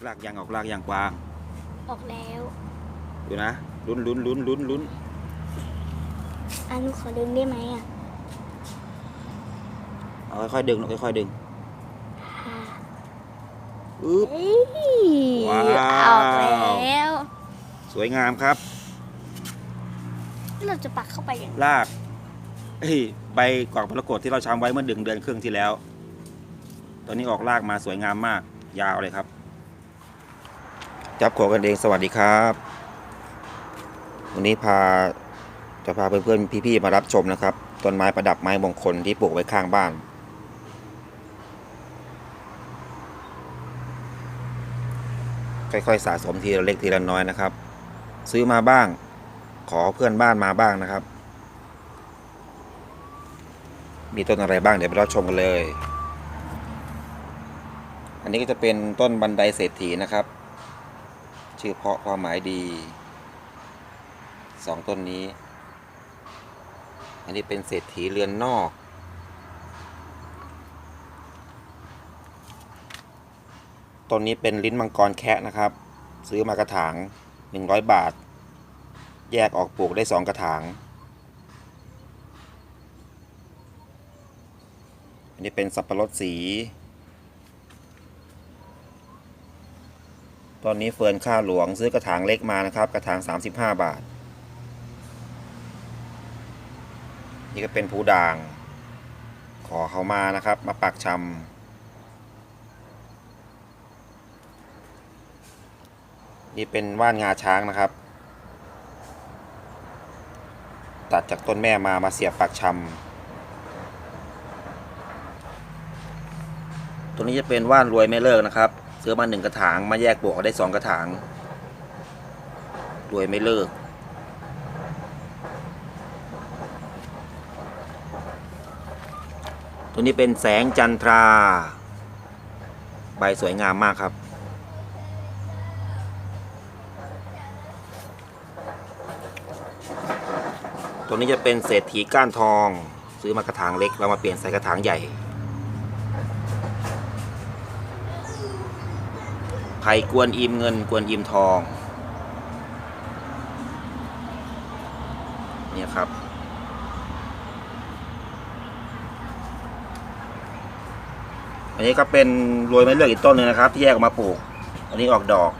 อกรากยังออกรากยังกวาง ออกแล้ว ดูนะลุ้นลุ้นลุ้นลุ้นลุ้นอันนูขอดึงได้ไหมอะเอาค่อยๆดึงลูกค่อยๆดึงอ่าอึ๊บเอ้ยว้าวออกแล้ว สวยงามครับ เราจะปักเข้าไปอย่างรากเฮ้ยใบกวากมรกตที่เราชำไว้เมื่อดึงเดือนครึ่งที่แล้ว ตอนนี้ออกรากมาสวยงามมาก ยาวเลยครับ จับขวกันเองสวัสดีครับ วันนี้พาจะพาเพื่อนๆพี่ๆมารับชมนะครับต้นไม้ประดับไม้มงคลที่ปลูกไว้ข้างบ้าน ค่อยๆสะสมทีละเล็กทีละน้อยนะครับ ซื้อมาบ้าง ขอเพื่อนบ้านมาบ้างนะครับ มีต้นอะไรบ้างเดี๋ยวไปรับชมกันเลย อันนี้ก็จะเป็นต้นบันไดเศรษฐีนะครับ ชื่อเพาะความหมายดีสองต้นนี้ อันนี้เป็นเศรษฐีเรือนนอก ต้นนี้เป็นลิ้นมังกรแคะนะครับ ซื้อมากระถาง 100 บาท แยกออกปลูกได้สองกระถาง อันนี้เป็นสับปะรดสี ตอนนี้เฟิร์นข้าหลวงซื้อกระถางเล็กมานะครับ กระถาง 35 บาท นี่ก็เป็นผู้ด่าง ขอเขามานะครับ มาปักชำนี่เป็นว่านงาช้างนะครับ ตัดจากต้นแม่มามาเสียบปักชำตัวนี้จะเป็นว่านรวยไม่เลิกนะครับ ซื้อมาหนึ่งกระถางมาแยกบวกได้สองกระถางรวยไม่เลิก ตัวนี้เป็นแสงจันทรา ใบสวยงามมากครับ ตัวนี้จะเป็นเศรษฐีก้านทอง ซื้อมากระถางเล็ก เรามาเปลี่ยนใส่กระถางใหญ่ ไผ่กวนอิมเงินกวนอิมทอง เนี่ยครับ อันนี้ก็เป็นรวยไม่เลือกอีกต้นหนึ่งนะครับ ที่แยกออกมาปลูก อันนี้ออกดอก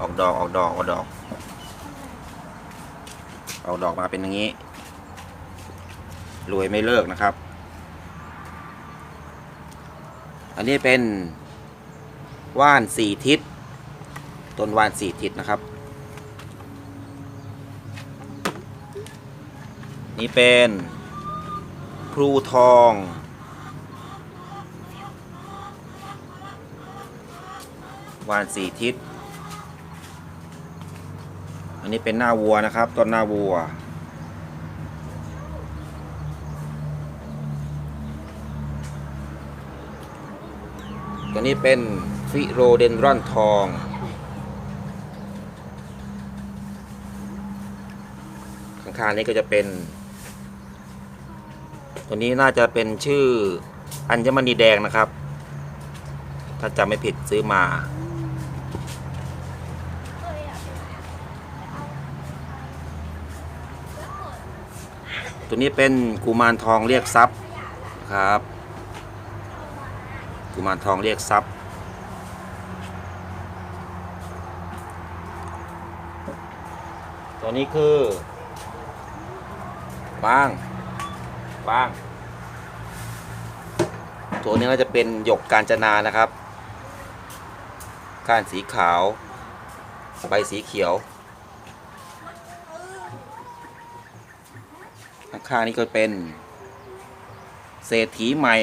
ออกดอกออกดอกออกดอก ออกดอกมาเป็นอย่างนี้ รวยไม่เลิกนะครับ อันนี้เป็น ว่านสี่ทิศ ต้นว่านสี่ทิศนะครับ นี่เป็นพลูทอง ว่านสี่ทิศ อันนี้เป็นหน้าวัวนะครับ ต้นหน้าวัวตัวนี้เป็น ฟิโรเดนรอนทอง ข้างๆนี้ก็จะเป็น ตัวนี้น่าจะเป็นชื่ออัญมณีแดงนะครับ ถ้าจำไม่ผิดซื้อมาตัวนี้เป็นกุมารทองเรียกทรัพย์ครับ กุมารทองเรียกทรัพย์ ตัวนี้คือบ้างบ้าง ตัวนี้ก็จะเป็นหยกการจนานะครับก้านสีขาว ใบสีเขียว ข้างๆนี้ก็เป็น เศรษฐีใหม่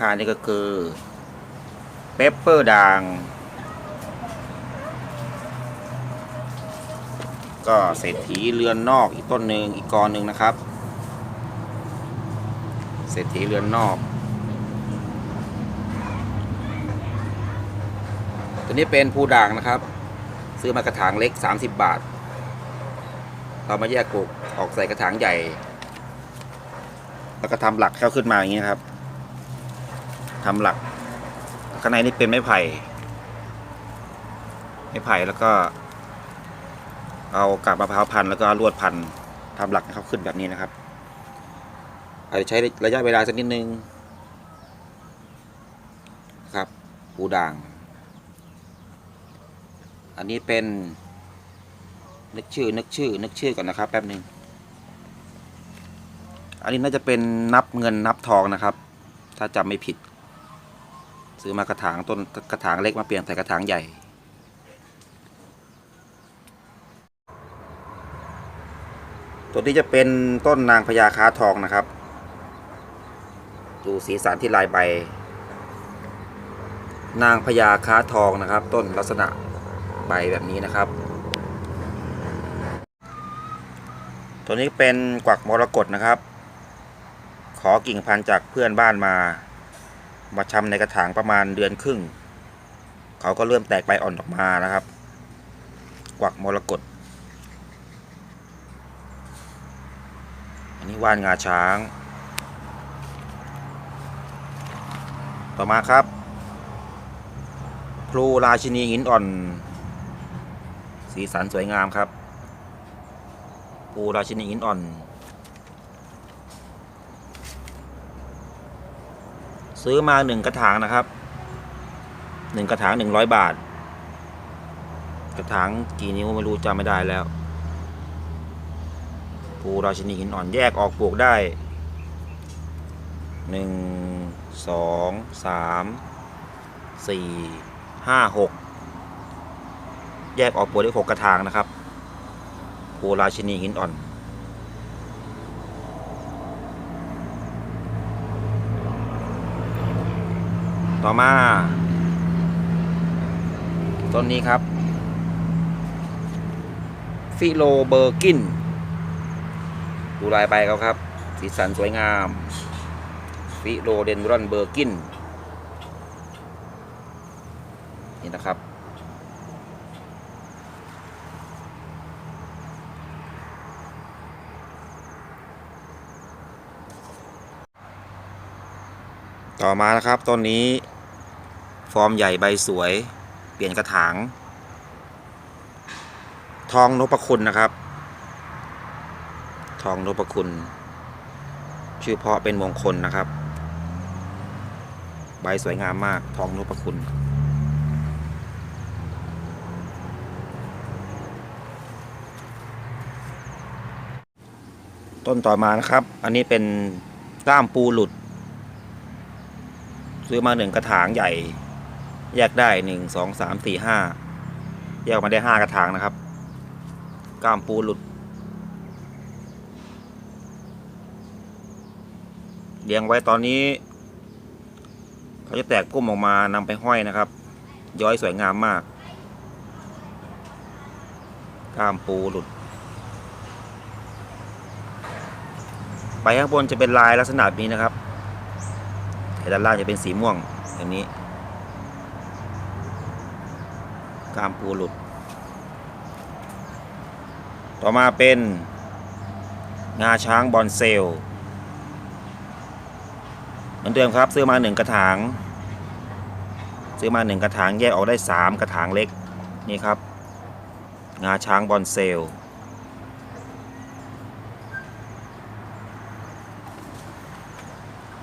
ข้านี่ก็คือเปปเปอร์ด่าง ก็เศรษฐีเรือนนอกอีกต้นหนึ่งอีกกอหนึ่งนะครับ เศรษฐีเรือนนอก ตัวนี้เป็นภูด่างนะครับ ซื้อมากระถางเล็ก 30 บาท เรามาแยกปลูกออกใส่กระถางใหญ่ แล้วก็ทำหลักเข้าขึ้นมาอย่างนี้ครับ ทำหลักข้างในนี่เป็นไม้ไผ่ไม้ไผ่แล้วก็ เอากาบมะพร้าวพันแล้วก็ลวดพันทำหลักให้เขาขึ้นแบบนี้นะครับอาจจะใช้ระยะเวลาสักนิดนึงครับปูด่าง อันนี้เป็น นึกชื่อนึกชื่อ นึกชื่อก่อนนะครับ แป๊บหนึ่งอันนี้น่าจะเป็นนับเงินนับทองนะครับ ถ้าจำไม่ผิด ซื้อมากระถางต้นกระถางเล็กมาเปลี่ยนใส่กระถางใหญ่ตัวนี้จะเป็นต้นนางพญาค้าทองนะครับ ดูสีสันที่ลายใบ นางพญาค้าทองนะครับ ต้นลักษณะใบแบบนี้นะครับ ตัวนี้เป็นกวักมรกตนะครับ ขอกิ่งพันธุ์จากเพื่อนบ้านมา มาชำในกระถางประมาณเดือนครึ่ง เขาก็เริ่มแตกใบอ่อนออกมานะครับ กวักมรกตอันนี้ว่านงาช้าง ต่อมาครับ พลูราชินีหินอ่อน สีสันสวยงามครับพลูราชินีหินอ่อน ซื้อมาหนึ่งกระถางนะครับหนึ่งกระถางหนึ่งร้อยบาท กระถางกี่นิ้วไม่รู้จำไม่ได้แล้วภูราชินีหินอ่อนแยกออกปลูกได้หนึ่งสองสามสี่ห้าหกแยกออกปลูกได้หกกระถางนะครับภูราชินีหินอ่อน ต่อมาต้นนี้ครับ ฟิโลเบอร์กิน ดูลายใบเขาครับ สีสันสวยงาม ฟิโรเดนรอนเบอร์กิน นี่นะครับ ต่อมานะครับต้นนี้ ฟอร์มใหญ่ใบสวย เปลี่ยนกระถาง ทองนพคุณนะครับ ทองนพคุณ ชื่อเพาะเป็นมงคลนะครับ ใบสวยงามมาก ทองนพคุณต้นต่อมานะครับ อันนี้เป็นก้ามปูหลุด ซื้อมาหนึ่งกระถางใหญ่ แยกได้หนึ่งสองสามสี่ห้าแยกออกมาได้ห้ากระถางนะครับ ก้ามปูหลุด เลี้ยงไว้ตอนนี้ เขาจะแตกพุ่มออกมานำไปห้อยนะครับ ย้อยสวยงามมาก ก้ามปูหลุด ไปข้างบนจะเป็นลายลักษณะนี้นะครับแต่ด้านล่างจะเป็นสีม่วงอย่างนี้ กามปูหลุด ต่อมาเป็น งาช้างบอนเซลเหมือนเดิมครับซื้อมาหนึ่งกระถาง ซื้อมาหนึ่งกระถางแยกออกได้สามกระถางเล็กนี่ครับ งาช้างบอนเซล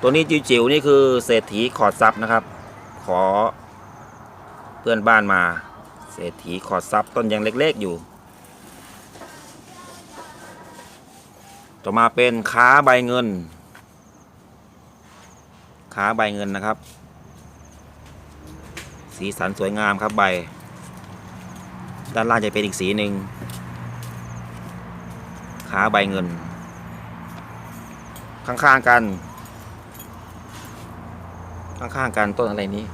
ตัวนี้จิ๋วๆนี่คือเศรษฐีขอดซับนะครับ ขอเพื่อนบ้านมา เศรษฐีขอดซับต้นยังเล็กๆอยู่ ต่อมาเป็นค้าใบเงินขาใบเงินนะครับ สีสันสวยงามครับใบ ด้านล่างจะเป็นอีกสีหนึ่งขาใบเงิน ข้างๆกัน ข้างๆกันต้นอะไรนี้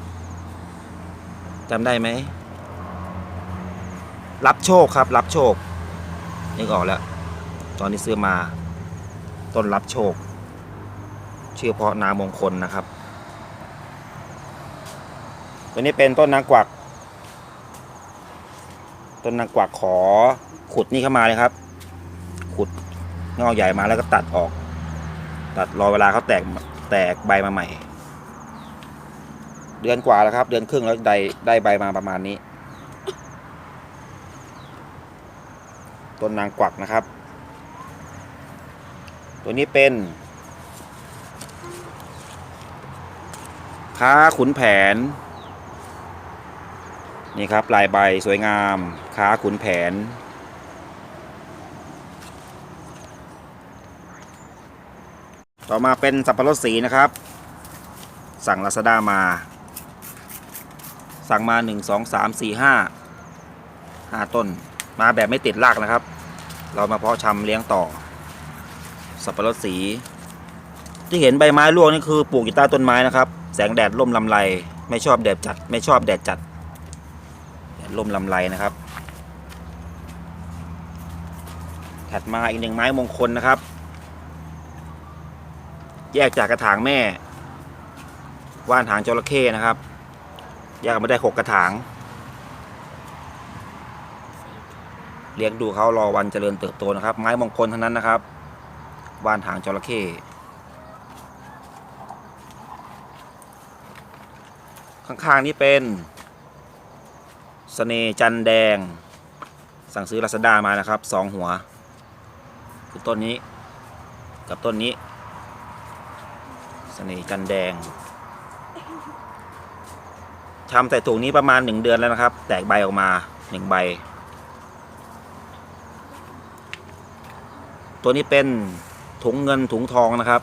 จำได้ไหม รับโชคครับ รับโชคนึกออกแล้ว ตอนนี้ซื้อมา ต้นรับโชค ชื่อเพราะนามงคลนะครับ ตัวนี้เป็นต้นนางกวัก ต้นนางกวักขอขุดนี่เข้ามาเลยครับ ขุดงอกใหญ่มาแล้วก็ตัดออก ตัดรอเวลาเขาแตกแตกใบมาใหม่ เดือนกว่าแล้วครับ เดือนครึ่งแล้วได้ได้ใบมาประมาณนี้ ต้นนางกวักนะครับ ตัวนี้เป็น ค้าขุนแผน นี่ครับลายใบสวยงาม ค้าขุนแผน ต่อมาเป็นสับปะรดสีนะครับ สั่งลาซาด้ามา สั่งมา 1 2 3 4 5 5 ต้นมาแบบไม่ติดรากนะครับ เรามาเพาะชำเลี้ยงต่อ สับปะรดสี ที่เห็นใบไม้ร่วงนี่คือปลูกอยู่ใต้ต้นไม้นะครับ แสงแดดล่มลำไร ไม่ชอบแดดจัด ไม่ชอบแดดจัดแดดล่มลำไรนะครับ ถัดมาอีกหนึ่งไม้มงคลนะครับ แยกจากกระถางแม่ ว่านหางจระเข้นะครับ แยกมาได้หกกระถาง เลี้ยงดูเขารอวันเจริญเติบโตนะครับ ไม้มงคลทั้งนั้นนะครับว่านหางจระเข้ข้างๆนี้เป็นสเสน่จันแดง สั่งซื้อลาซาด้ามานะครับสองหัว คือต้นนี้กับต้นนี้เสน่จันแดงทำใส่ถุงนี้ประมาณหนึ่งเดือนแล้วนะครับ แตกใบออกมาหนึ่งใบ ตัวนี้เป็นถุงเงินถุงทองนะครับ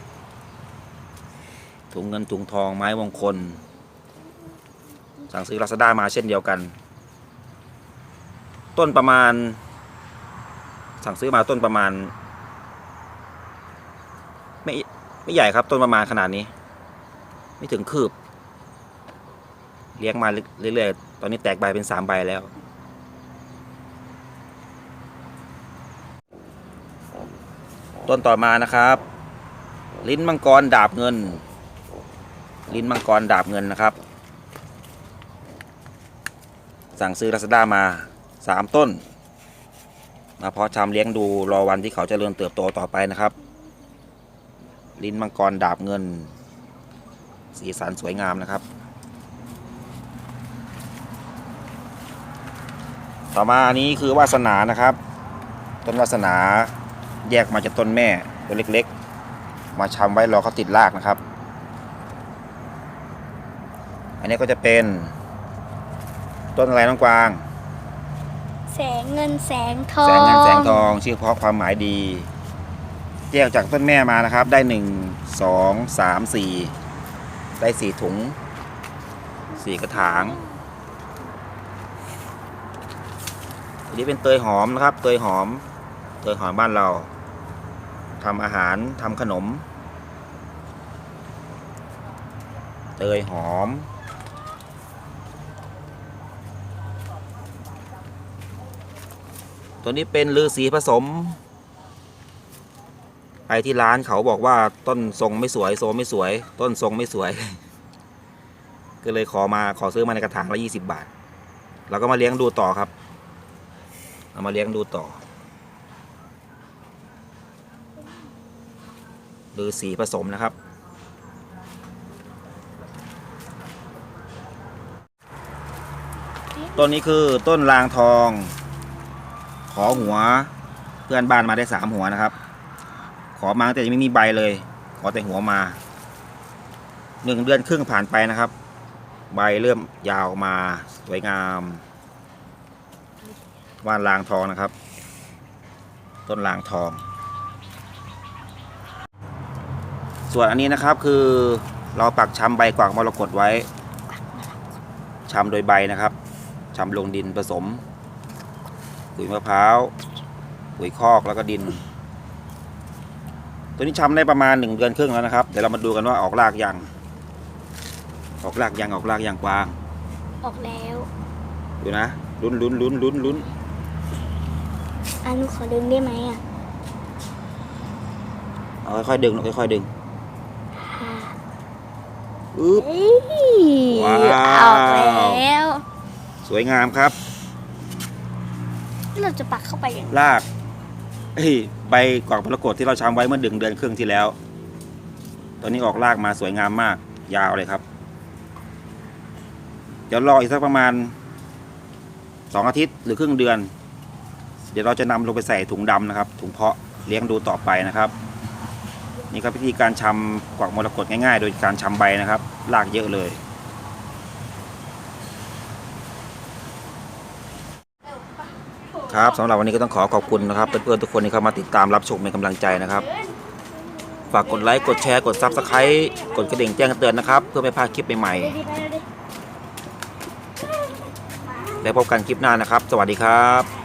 ถุงเงินถุงทองไม้มงคล สั่งซื้อลาซาด้ามาเช่นเดียวกัน ต้นประมาณ สั่งซื้อมาต้นประมาณ ไม่ไม่ใหญ่ครับต้นประมาณขนาดนี้ ไม่ถึงคืบ เลี้ยงมาเรื่อยๆ ตอนนี้แตกใบเป็นสามใบแล้ว ต้นต่อมานะครับ ลิ้นมังกรดาบเงิน ลิ้นมังกรดาบเงินนะครับ สั่งซื้อลาซาด้ามาสามต้น มาเพาะชำเลี้ยงดูรอวันที่เขาจเจริญเติบโตต่อไปนะครับ ลิ้นมังกรดาบเงิน สีสันสวยงามนะครับ ต่อมาอันนี้คือวาสนานะครับ ต้นวาสนา แยกมาจากต้นแม่ตัวเล็กๆ มาชำไว้รอเขาติดรากนะครับ อันนี้ก็จะเป็น ต้นอะไรน้องกวาง แสงเงินแสงทอง แสงเงินแสงทองชื่อเพราะความหมายดี แยกจากต้นแม่มานะครับ ได้หนึ่งสองสามสี่ได้สี่ถุงสี่กระถางอันนี้เป็นเตยหอมนะครับ เตยหอม เตยหอมบ้านเรา ทำอาหารทำขนม เตยหอม ตัวนี้เป็นลือสีผสม ไปที่ร้านเขาบอกว่าต้นทรงไม่สวย โซไม่สวย ต้นทรงไม่สวย ก็เลยขอมาขอซื้อมาในกระถางละยี่สิบบาทเราก็มาเลี้ยงดูต่อครับ เอามาเลี้ยงดูต่อือสีผสมนะครับ ต้นนี้คือต้นลางทอง ขอหัวเพื่อนบ้านมาได้สามหัวนะครับ ขอมาแต่ยังไม่มีใบเลย ขอแต่หัวมาหนึ่งเดือนครึ่งผ่านไปนะครับ ใบเริ่มยาวมาสวยงามว่านลางทองนะครับ ต้นลางทอง ส่วนอันนี้นะครับคือเราปักชำใบกวากมรกตไว้ชำโดยใบนะครับชำลงดินผสมปุ๋ยมะพร้าวปุ๋ยคอกแล้วก็ดิน ตัวนี้ชำได้ประมาณหนึ่งเดือนครึ่งแล้วนะครับ เดี๋ยวเรามาดูกันว่าออกรากยัง ออกรากยังออกรากยังกวาง ออกแล้วดูนะลุ้นลุ้นลุ้นลุ้นลุ้นอันนูขอดึงได้ไหมอะเอาค่อยๆดึงค่อยๆดึงอ่า อึ๊บเอ้ยว้าว ออกแล้ว สวยงามครับ เราจะปักเข้าไปอย่างรากเอ้ยใบกวากมรกตที่เราชำไว้เมื่อดึงเดือนครึ่งที่แล้ว ตอนนี้ออกรากมาสวยงามมาก ยาวเลยครับ เดี๋ยวรออีกสักประมาณสองอาทิตย์หรือครึ่งเดือน เดี๋ยวเราจะนำลงไปใส่ถุงดำนะครับ ถุงเพาะเลี้ยงดูต่อไปนะครับ นี่ครับวิธีการชำกวักมรกตง่ายๆ โดยการชำใบนะครับรากเยอะเลยครับสำหรับวันนี้ก็ต้องขอขอบคุณนะครับเพื่อนๆทุกคนที่เข้ามาติดตามรับชมเป็นกำลังใจนะครับ ฝากกดไลค์กดแชร์กดซับสไครต์กดกระดิ่งแจ้งเตือนนะครับ เพื่อไม่พลาดคลิปใหม่ๆแล้วพบกันคลิปหน้านะครับ สวัสดีครับ